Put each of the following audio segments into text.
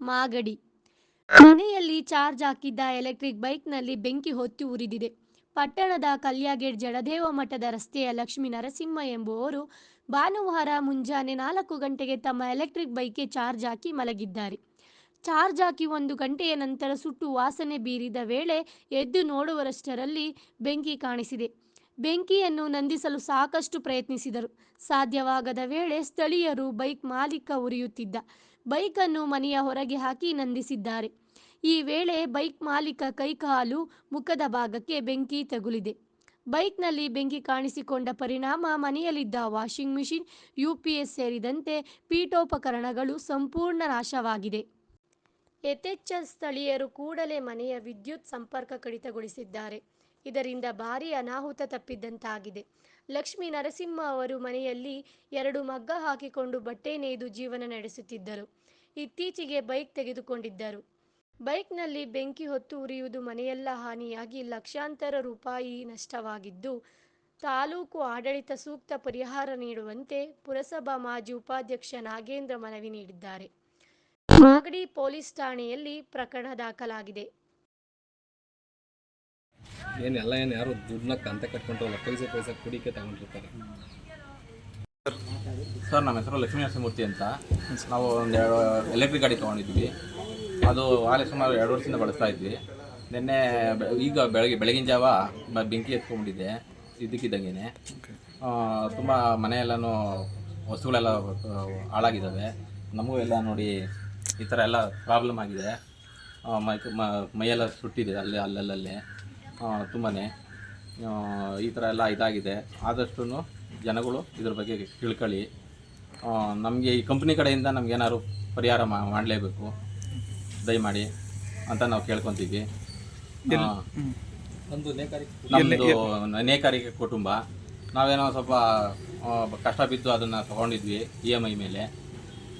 ಮಾಗಡಿ. ಮನೆಯಲ್ಲಿ ಚಾರ್ಜ್ ಹಾಕಿದ್ದ ಎಲೆಕ್ಟ್ರಿಕ್ ಬೈಕ್ನಲ್ಲಿ ಬೆಂಕಿ ಹೊತ್ತಿ ಉರಿದಿದೆ. ಪಟ್ಟಣದ ಕಲ್ಯಾಗೇಟ್ ಜಡದೇವ ಮಠದ ರಸ್ತೆಯ ಲಕ್ಷ್ಮೀ ನರಸಿಂಹ ಎಂಬುವವರು ಭಾನುವಾರ ಮುಂಜಾನೆ ನಾಲ್ಕು ಗಂಟೆಗೆ ತಮ್ಮ ಎಲೆಕ್ಟ್ರಿಕ್ ಬೈಕ್ಗೆ ಚಾರ್ಜ್ ಹಾಕಿ ಮಲಗಿದ್ದಾರೆ. ಚಾರ್ಜ್ ಹಾಕಿ ಒಂದು ಗಂಟೆಯ ನಂತರ ಸುಟ್ಟು ವಾಸನೆ ಬೀರಿದ ವೇಳೆ ಎದ್ದು ನೋಡುವರಷ್ಟರಲ್ಲಿ ಬೆಂಕಿ ಕಾಣಿಸಿದೆ. ಬೆಂಕಿಯನ್ನು ನಂದಿಸಲು ಸಾಕಷ್ಟು ಪ್ರಯತ್ನಿಸಿದರು. ಸಾಧ್ಯವಾಗದ ವೇಳೆ ಸ್ಥಳೀಯರು ಬೈಕ್ ಮಾಲೀಕ ಉರಿಯುತ್ತಿದ್ದ. ಬೈಕನ್ನು ಮನೆಯ ಹೊರಗೆ ಹಾಕಿ ನಂದಿಸಿದ್ದಾರೆ. ಈ ವೇಳೆ ಬೈಕ್ ಮಾಲೀಕ ಕೈಕಾಲು ಮುಖದ ಭಾಗಕ್ಕೆ ಬೆಂಕಿ ತಗುಲಿದೆ. ಬೈಕ್ನಲ್ಲಿ ಬೆಂಕಿ ಕಾಣಿಸಿಕೊಂಡ ಪರಿಣಾಮ ಮನೆಯಲ್ಲಿದ್ದ ವಾಷಿಂಗ್ ಮಿಷಿನ್ ಯುಪಿಎಸ್ ಸೇರಿದಂತೆ ಪೀಠೋಪಕರಣಗಳು ಸಂಪೂರ್ಣ ನಾಶವಾಗಿದೆ. ಯಥೇಚ್ಛ ಸ್ಥಳೀಯರು ಕೂಡಲೇ ಮನೆಯ ವಿದ್ಯುತ್ ಸಂಪರ್ಕ ಕಡಿತಗೊಳಿಸಿದ್ದಾರೆ. ಇದರಿಂದ ಭಾರೀ ಅನಾಹುತ ತಪ್ಪಿದ್ದಂತಾಗಿದೆ ಲಕ್ಷ್ಮೀ ನರಸಿಂಹ ಅವರು ಮನೆಯಲ್ಲಿ ಎರಡು ಮಗ್ಗ ಹಾಕಿಕೊಂಡು ಬಟ್ಟೆ ನೇಯ್ದು ಜೀವನ ನಡೆಸುತ್ತಿದ್ದರು. ಇತ್ತೀಚೆಗೆ ಬೈಕ್ ತೆಗೆದುಕೊಂಡಿದ್ದರು. ಬೈಕ್ನಲ್ಲಿ ಬೆಂಕಿ ಹೊತ್ತು ಉರಿಯುವುದು ಮನೆಯೆಲ್ಲ ಹಾನಿಯಾಗಿ ಲಕ್ಷಾಂತರ ರೂಪಾಯಿ ನಷ್ಟವಾಗಿದ್ದು, ತಾಲೂಕು ಆಡಳಿತ ಸೂಕ್ತ ಪರಿಹಾರ ನೀಡುವಂತೆ ಪುರಸಭಾ ಮಾಜಿ ಉಪಾಧ್ಯಕ್ಷ ನಾಗೇಂದ್ರ ಮನವಿ ನೀಡಿದ್ದಾರೆ. ಮಾಗಡಿ ಪೊಲೀಸ್ ಠಾಣೆಯಲ್ಲಿ ಪ್ರಕರಣ ದಾಖಲಾಗಿದೆ. ಏನು ಎಲ್ಲ ಏನು ಯಾರು ದುಡ್ಡನ್ನ ಕಂತ ಕಟ್ಕೊಂಡ್ರಲ್ಲ ಪೈಸೆ ಪೈಸೆ ಕುಡಿಕೆ ತಗೊಂಡಿರ್ತಾರೆ. ಸರ್, ನಮ್ಮ ಹೆಸರು ಲಕ್ಷ್ಮೀ ನರಸಿಂಹಮೂರ್ತಿ ಅಂತ. ನಾವು ಒಂದು ಎರಡು ಎಲೆಕ್ಟ್ರಿಕ್ ಗಾಡಿ ತೊಗೊಂಡಿದ್ವಿ. ಅದು ಆಗಲೇ ಸುಮಾರು ಎರಡು ವರ್ಷದಿಂದ ಬಳಸ್ತಾ ಇದ್ವಿ. ನಿನ್ನೆ ಈಗ ಬೆಳಗ್ಗೆ, ಬೆಳಗಿನ ಜಾವ ಬೆಂಕಿ ಎತ್ಕೊಂಡಿದ್ದೆ ಇದ್ದಕ್ಕಿದ್ದಂಗೆ ತುಂಬ ಮನೆಯೆಲ್ಲನೂ ವಸ್ತುಗಳೆಲ್ಲ ಹಾಳಾಗಿದ್ದಾವೆ ನಮಗೂ ಎಲ್ಲ ನೋಡಿ ಈ ಥರ ಎಲ್ಲ ಪ್ರಾಬ್ಲಮ್ ಆಗಿದೆ. ಮ- ಮೈಯೆಲ್ಲ ಸುಟ್ಟಿದೆ ಅಲ್ಲೇ ಅಲ್ಲಲ್ಲೇ ತುಂಬಾ ಈ ಥರ ಎಲ್ಲ ಇದಾಗಿದೆ. ಆದಷ್ಟು ಜನಗಳು ಇದ್ರ ಬಗ್ಗೆ ತಿಳ್ಕೊಳ್ಳಿ. ನಮಗೆ ಈ ಕಂಪ್ನಿ ಕಡೆಯಿಂದ ನಮಗೇನಾದ್ರು ಏನಾದ್ರು ಪರಿಹಾರ ಮಾ- ಮಾಡಲೇಬೇಕು. ದಯಮಾಡಿ ಅಂತ ನಾವು ಕೇಳ್ಕೊತೀವಿ. ಒಂದು ನೇಕಾರಿಕೆ ನಮ್ಮದು ನೇಕಾರಿಕೆ ಕುಟುಂಬ. ನಾವೇನೋ ಸ್ವಲ್ಪ ಕಷ್ಟ ಬಿದ್ದು ಅದನ್ನು ತೊಗೊಂಡಿದ್ವಿ ಇ ಎಂ ಐ ಮೇಲೆ.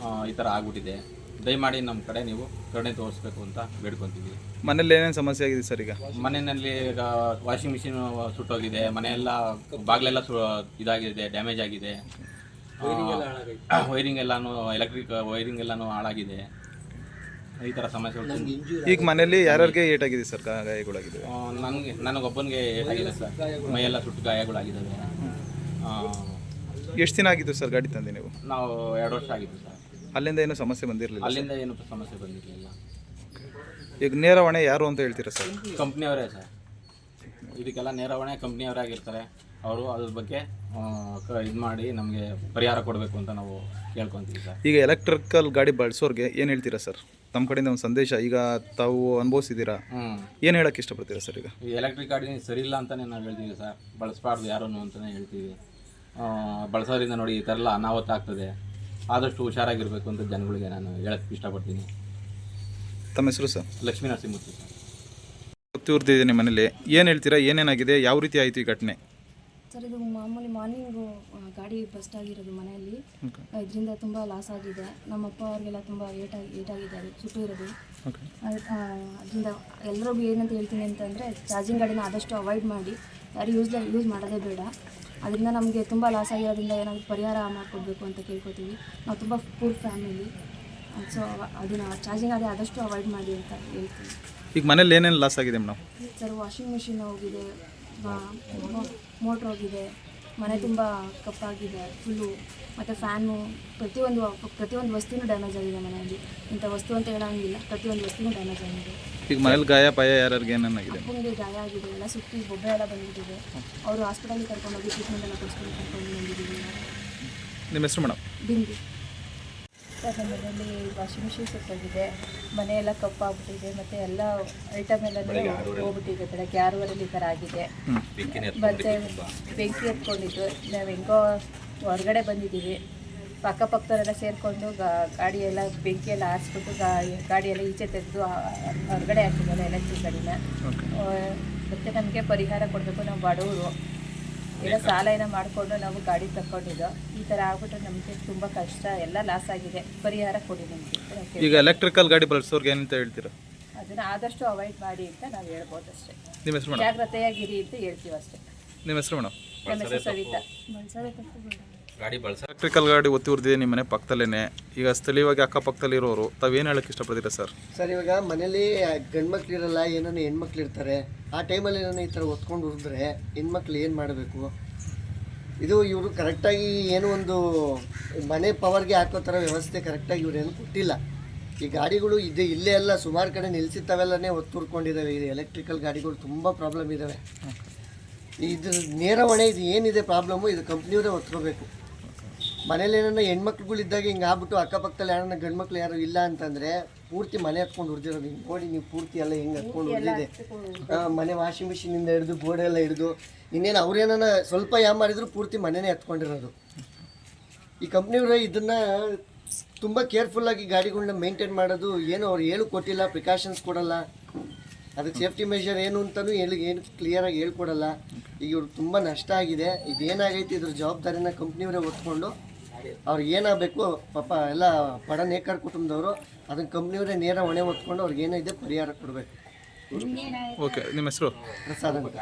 ಆ, ಈ ಥರ ಆಗ್ಬಿಟ್ಟಿದೆ. ದಯಮಾಡಿ ನಮ್ಮ ಕಡೆ ನೀವು ಕರುಣೆ ತೋರಿಸ್ಬೇಕು ಅಂತ ಬೇಡ್ಕೊತೀವಿ. ಮನೇಲಿ ಏನೇನು ಸಮಸ್ಯೆ ಆಗಿದೆ ಸರ್ ಈಗ? ಮನೆಯಲ್ಲಿ ಈಗ ವಾಷಿಂಗ್ ಮಿಷಿನ್ ಸುಟ್ಟೋಗಿದೆ ಮನೆಯೆಲ್ಲ ಬಾಗಿಲೆಲ್ಲ ಸು ಇದಾಗಿದೆ ಡ್ಯಾಮೇಜ್ ಆಗಿದೆ. ವೈರಿಂಗ್ ಎಲ್ಲಾನು ಎಲೆಕ್ಟ್ರಿಕ್ ವೈರಿಂಗ್ ಎಲ್ಲಾನು ಹಾಳಾಗಿದೆ. ಈ ಥರ ಸಮಸ್ಯೆಗಳು ಈಗ ಮನೆಯಲ್ಲಿ ಯಾರ್ಯಾರಿಗೆ ಏಟಾಗಿದೆ ಸರ್ ಗಾ- ಗಾಯಗಳಾಗಿದೆ ಆ, ನನಗೆ ನನಗೊಬ್ಬನಿಗೆ ಏಟಾಗಿದೆ ಸರ್. ಮೈಯೆಲ್ಲ ಸುಟ್ಟು ಗಾಯಗಳಾಗಿದ್ದಾವೆ. ಆ, ಎಷ್ಟು ದಿನ ಆಗಿತ್ತು ಸರ್ ಗಾಡಿ ತಂದೆ ನೀವು? ನಾವು ಎರಡು ವರ್ಷ ಆಗಿತ್ತು ಸರ್. ಅಲ್ಲಿಂದ ಏನು ಸಮಸ್ಯೆ ಬಂದಿರಲಿಲ್ಲ ಅಲ್ಲಿಂದ ಏನು ಸಮಸ್ಯೆ ಬಂದಿರಲಿಲ್ಲ. ಈಗ ನೇರ ಹೊಣೆ ಯಾರು ಅಂತ ಹೇಳ್ತೀರಾ ಸರ್? ಕಂಪ್ನಿಯವರೇ ಸರ್. ಇದಕ್ಕೆಲ್ಲ ನೇರವಣೆ ಕಂಪ್ನಿಯವರೇ ಆಗಿರ್ತಾರೆ. ಅವರು ಅದ್ರ ಬಗ್ಗೆ ಇದು ಮಾಡಿ ನಮಗೆ ಪರಿಹಾರ ಕೊಡಬೇಕು ಅಂತ ನಾವು ಕೇಳ್ಕೊತೀವಿ ಸರ್. ಈಗ ಎಲೆಕ್ಟ್ರಿಕಲ್ ಗಾಡಿ ಬಳಸೋರಿಗೆ ಏನು ಹೇಳ್ತೀರಾ ಸರ್? ತಮ್ಮ ಕಡೆಯಿಂದ ಒಂದು ಸಂದೇಶ. ಈಗ ತಾವು ಅನುಭವಿಸಿದ್ದೀರಾ? ಏನು ಹೇಳಕ್ಕೆ ಇಷ್ಟಪಡ್ತೀರಾ ಸರ್ ಈಗ? ಈ ಎಲೆಕ್ಟ್ರಿಕ್ ಗಾಡಿ ಸರಿ ಇಲ್ಲ ಅಂತಲೇ ನಾವು ಹೇಳ್ತೀವಿ ಸರ್. ಬಳಸಬಾರ್ದು ಯಾರೂ ಅಂತಲೇ ಹೇಳ್ತೀವಿ. ಬಳಸೋದ್ರಿಂದ ನೋಡಿ ಈ ಥರ ಎಲ್ಲ ಅನಾಹುತ ಆಗ್ತದೆ. ಆದಷ್ಟು ಹುಷಾರಾಗಿರಬೇಕು ಅಂತ ಜನಗಳಿಗೆ ನಾನು ಹೇಳಕ್ಕೆ ಇಷ್ಟಪಡ್ತೀನಿ. ತಮ್ಮ ಹೆಸರು ಸರ್? ಲಕ್ಷ್ಮೀ ನರಸಿಂಹಮೂರ್ತಿ ಸರ್. ಗೊತ್ತಿರ್ತಿದೆ ನಿಮ್ಮ ಮನೇಲಿ. ಏನು ಹೇಳ್ತೀರಾ? ಏನೇನಾಗಿದೆ? ಯಾವ ರೀತಿ ಆಯಿತು ಈ ಘಟನೆ? ಸರ್ ಇದು ಮಾಮೂಲಿ ಮಾರ್ನಿಂಗು ಗಾಡಿ ಬಸ್ಟ್ ಆಗಿರೋದು ಮನೆಯಲ್ಲಿ. ಇದರಿಂದ ತುಂಬ ಲಾಸ್ ಆಗಿದೆ. ನಮ್ಮ ಅಪ್ಪ ಅವ್ರಿಗೆಲ್ಲ ತುಂಬ ಏಟಾಗಿ ಏಟಾಗಿದ್ದಾರೆ ಸುಟ್ಟು ಇರೋದು. ಅದರಿಂದ ಎಲ್ಲರಿಗೂ ಏನಂತ ಹೇಳ್ತೀನಿ ಅಂತಂದರೆ ಚಾರ್ಜಿಂಗ್ ಗಾಡಿನ ಆದಷ್ಟು ಅವಾಯ್ಡ್ ಮಾಡಿ. ಯಾರು ಯೂಸ್ ಯೂಸ್ ಮಾಡೋದೇ ಬೇಡ. ಅದರಿಂದ ನಮಗೆ ತುಂಬ ಲಾಸ್ ಆಗಿರೋದ್ರಿಂದ ಏನಾದರೂ ಪರಿಹಾರ ಮಾಡಿಕೊಡ್ಬೇಕು ಅಂತ ಕೇಳ್ಕೊತೀವಿ. ನಾವು ತುಂಬ ಪೂರ್ ಫ್ಯಾಮಿಲಿ ಸೊ ಅದನ್ನು ಚಾರ್ಜಿಂಗ್ ಅದೇ ಆದಷ್ಟು ಅವಾಯ್ಡ್ ಮಾಡಿ ಅಂತ ಹೇಳ್ತೀವಿ ಈಗ ಮನೇಲಿ ಏನೇನು ಲಾಸ್ ಆಗಿದೆ ಮೇಡಮ್? ಸರ್ ವಾಷಿಂಗ್ ಮಿಷಿನ್ ಹೋಗಿದೆ ಮೋಟ್ರ್ ಹೋಗಿದೆ. ಮನೆ ತುಂಬ ಕಪ್ಪಾಗಿದೆ ಫುಲ್ಲು ಮತ್ತು ಫ್ಯಾನು ಪ್ರತಿಯೊಂದು ಪ್ರತಿಯೊಂದು ವಸ್ತುನೂ ಡ್ಯಾಮೇಜ್ ಆಗಿದೆ ಮನೆಯಲ್ಲಿ. ಇಂಥ ವಸ್ತು ಅಂತ ಹೇಳೋಂಗಿಲ್ಲ ಪ್ರತಿಯೊಂದು ವಸ್ತುನೂ ಡ್ಯಾಮೇಜ್ ಆಗಿದೆ. ಈಗ ಮನೇಲಿ ಗಾಯ ಪಾಯ ಯಾರಿಗೆ ಏನಾಗಿದೆ ಅಪ್ಪಂಗೆ ಗಾಯ ಆಗಿದೆ ಎಲ್ಲ ಸುತ್ತಿ ಬೊಬ್ಬೆ ಎಲ್ಲ ಬಂದ್ಬಿಟ್ಟಿದೆ. ಅವರು ಹಾಸ್ಪಿಟಲ್ಗೆ ಕರ್ಕೊಂಡೋಗಿ ಟ್ರೀಟ್ಮೆಂಟ್ ಎಲ್ಲ ಕೊಡಿಸ್ಕೊಂಡು ಕರ್ಕೊಂಡು ಬಂದಿದ್ದೀವಿ. ನಿಮ್ಮ ಹೆಸರು ಮೇಡಮ್? ಬಿಂದು. ಸರ್ ನಮ್ಮ ಮನೆಯಲ್ಲಿ ವಾಷಿಂಗ್ ಮಿಷಿನ್ ಸುಟ್ಟೋಗಿದೆ ಮನೆಯೆಲ್ಲ ಕಪ್ಪಾಗ್ಬಿಟ್ಟಿದೆ ಮತ್ತು ಎಲ್ಲ ಐಟಮ್ ಎಲ್ಲ ಹೋಗ್ಬಿಟ್ಟಿದೆ ಬೆಳಗ್ಗೆ ಆರೂವರೆಲಿ ಈ ಥರ ಆಗಿದೆ. ಮತ್ತು ಬೆಂಕಿ ಎತ್ಕೊಂಡಿದ್ದು ನಾವು ಹೆಂಗೋ ಹೊರಗಡೆ ಬಂದಿದ್ದೀವಿ. ಅಕ್ಕಪಕ್ಕದವರೆಲ್ಲ ಸೇರಿಕೊಂಡು ಗಾಡಿ ಎಲ್ಲ ಬೆಂಕಿ ಎಲ್ಲ ಆರಿಸ್ಬಿಟ್ಟು ಗಾ ಗಾಡಿ ಎಲ್ಲ ಈಚೆ ತೆಗೆದು ಹೊರಗಡೆ ಹಾಕಿದ್ದಾರೆ ಎಲೆಕ್ಟ್ರಿಕ್ ಗಾಡಿನ. ಮತ್ತು ನಮಗೆ ಪರಿಹಾರ ಕೊಡಬೇಕು ನಾವು ಬಡವರು. ಏನೋ ಸಾಲ ಏನೋ ಮಾಡಿಕೊಂಡು ನಾವು ಗಾಡಿ ತಗೊಂಡಿದ್ದು ಈ ಥರ ಆಗ್ಬಿಟ್ರೆ ನಮಗೆ ತುಂಬ ಕಷ್ಟ ಎಲ್ಲ ಲಾಸ್ ಆಗಿದೆ. ಪರಿಹಾರ ಕೊಡಿ ನಮಗೆ ಈಗ ಎಲೆಕ್ಟ್ರಿಕಲ್ ಗಾಡಿ ಬಳಸೋರ್ಗೆ ಏನಂತ ಹೇಳ್ತೀರಾ? ಅದನ್ನು ಆದಷ್ಟು ಅವಾಯ್ಡ್ ಮಾಡಿ ಅಂತ ನಾವು ಹೇಳ್ಬೋದು ಅಷ್ಟೇ. ನಿಮ್ಮ ಹೆಸರು ಜಾಗ್ರತೆಯಾಗಿರಿ ಅಂತ ಹೇಳ್ತೀವಿ ಅಷ್ಟೇ. ನಿಮ್ಮ ಹೆಸರು ಮೇಡಮ್? ಸವಿತಾ. ಗಾಡಿ ಬಳಸ ಎಲೆಕ್ಟ್ರಿಕಲ್ ಗಾಡಿ ಒತ್ತಿ ಉರ್ದಿದೆ ನಿಮ್ಮ ಮನೆ ಪಕ್ಕದಲ್ಲೇ ಈಗ ಸ್ಥಳೀಯವಾಗಿ ಅಕ್ಕಪಕ್ಕದಲ್ಲಿರೋರು ತಾವೇನು ಹೇಳಕ್ಕೆ ಇಷ್ಟಪಡ್ತೀರಾ ಸರ್? ಸರ್ ಇವಾಗ ಮನೇಲಿ ಗಂಡ್ಮಕ್ಳು ಇರಲ್ಲ ಏನೋ ಹೆಣ್ಮಕ್ಳು ಇರ್ತಾರೆ ಆ ಟೈಮಲ್ಲಿ ಏನೋ ಈ ಥರ ಒತ್ಕೊಂಡು ಉರಿದ್ರೆ ಹೆಣ್ಮಕ್ಳು ಏನು ಮಾಡಬೇಕು? ಇದು ಇವರು ಕರೆಕ್ಟಾಗಿ ಏನೋ ಒಂದು ಮನೆ ಪವರ್ಗೆ ಹಾಕೋ ಥರ ವ್ಯವಸ್ಥೆ ಕರೆಕ್ಟಾಗಿ ಇವರೇನು ಕೊಟ್ಟಿಲ್ಲ. ಈ ಗಾಡಿಗಳು ಇದೆ ಇಲ್ಲೇ ಎಲ್ಲ ಸುಮಾರು ಕಡೆ ನಿಲ್ಸಿತ್ತವೆಲ್ಲನೇ ಒತ್ತುರ್ಕೊಂಡಿದ್ದಾವೆ ಇದು ಎಲೆಕ್ಟ್ರಿಕಲ್ ಗಾಡಿಗಳು ತುಂಬ ಪ್ರಾಬ್ಲಮ್ ಇದ್ದಾವೆ ಇದು ನೇರ ಹೊಣೆ ಇದು ಏನಿದೆ ಪ್ರಾಬ್ಲಮ್ಮು ಇದು ಕಂಪ್ನಿಯವರೇ ಒತ್ಕೋಬೇಕು ಮನೇಲಿ ಏನಾರ ಹೆಣ್ಮಕ್ಳುಗಳಿದ್ದಾಗ ಹಿಂಗೆ ಆಗ್ಬಿಟ್ಟು ಅಕ್ಕಪಕ್ಕದಲ್ಲಿ ಯಾರನ್ನ ಗಂಡ್ಮಕ್ಳು ಯಾರು ಇಲ್ಲ ಅಂತಂದರೆ ಪೂರ್ತಿ ಮನೆ ಹತ್ಕೊಂಡು ಹೊಡ್ದಿರೋದು ಹಿಂಗೆ ನೋಡಿ ನೀವು ಪೂರ್ತಿ ಎಲ್ಲ ಹಿಂಗೆ ಹತ್ಕೊಂಡು ಹೊಡೆದಿದೆ ಮನೆ ವಾಷಿಂಗ್ ಮಿಷಿನಿಂದ ಹಿಡಿದು ಗೋಡೆ ಎಲ್ಲ ಹಿಡಿದು ಇನ್ನೇನು ಅವ್ರೇನ ಸ್ವಲ್ಪ ಯಾ ಮಾಡಿದ್ರು ಪೂರ್ತಿ ಮನೆನೇ ಹತ್ಕೊಂಡಿರೋದು. ಈ ಕಂಪ್ನಿಯವರು ಇದನ್ನು ತುಂಬ ಕೇರ್ಫುಲ್ಲಾಗಿ ಗಾಡಿಗಳನ್ನ ಮೇಂಟೈನ್ ಮಾಡೋದು ಏನು ಅವ್ರು ಹೇಳು ಕೊಟ್ಟಿಲ್ಲ ಪ್ರಿಕಾಷನ್ಸ್ ಕೊಡಲ್ಲ. ಅದಕ್ಕೆ ಸೇಫ್ಟಿ ಮೆಷರ್ ಏನು ಅಂತಲೂ ಹೇಳಿ ಏನು ಕ್ಲಿಯರಾಗಿ ಹೇಳ್ಕೊಡಲ್ಲ. ಈಗ ಇವ್ರಿಗೆ ತುಂಬ ನಷ್ಟ ಆಗಿದೆ. ಇದೇನಾಗೈತೆ ಇದ್ರ ಜವಾಬ್ದಾರಿನ ಕಂಪ್ನಿಯವರೇ ಹೊತ್ಕೊಂಡು ಅವ್ರಿಗೆ ಏನಾಗಬೇಕು ಪಾಪ ಎಲ್ಲ ಬಡ ನೇಕಾರ ಕುಟುಂಬದವರು ಅದನ್ನು ಕಂಪ್ನಿಯವರೇ ನೇರ ಹೊಣೆ ಹೊತ್ಕೊಂಡು ಅವ್ರಿಗೆ ಏನಿದೆ ಪರಿಹಾರ ಕೊಡಬೇಕು. ಓಕೆ ನಿಮ್ಮ ಹೆಸರು? ಪ್ರಸಾದ್ ಅಂತ.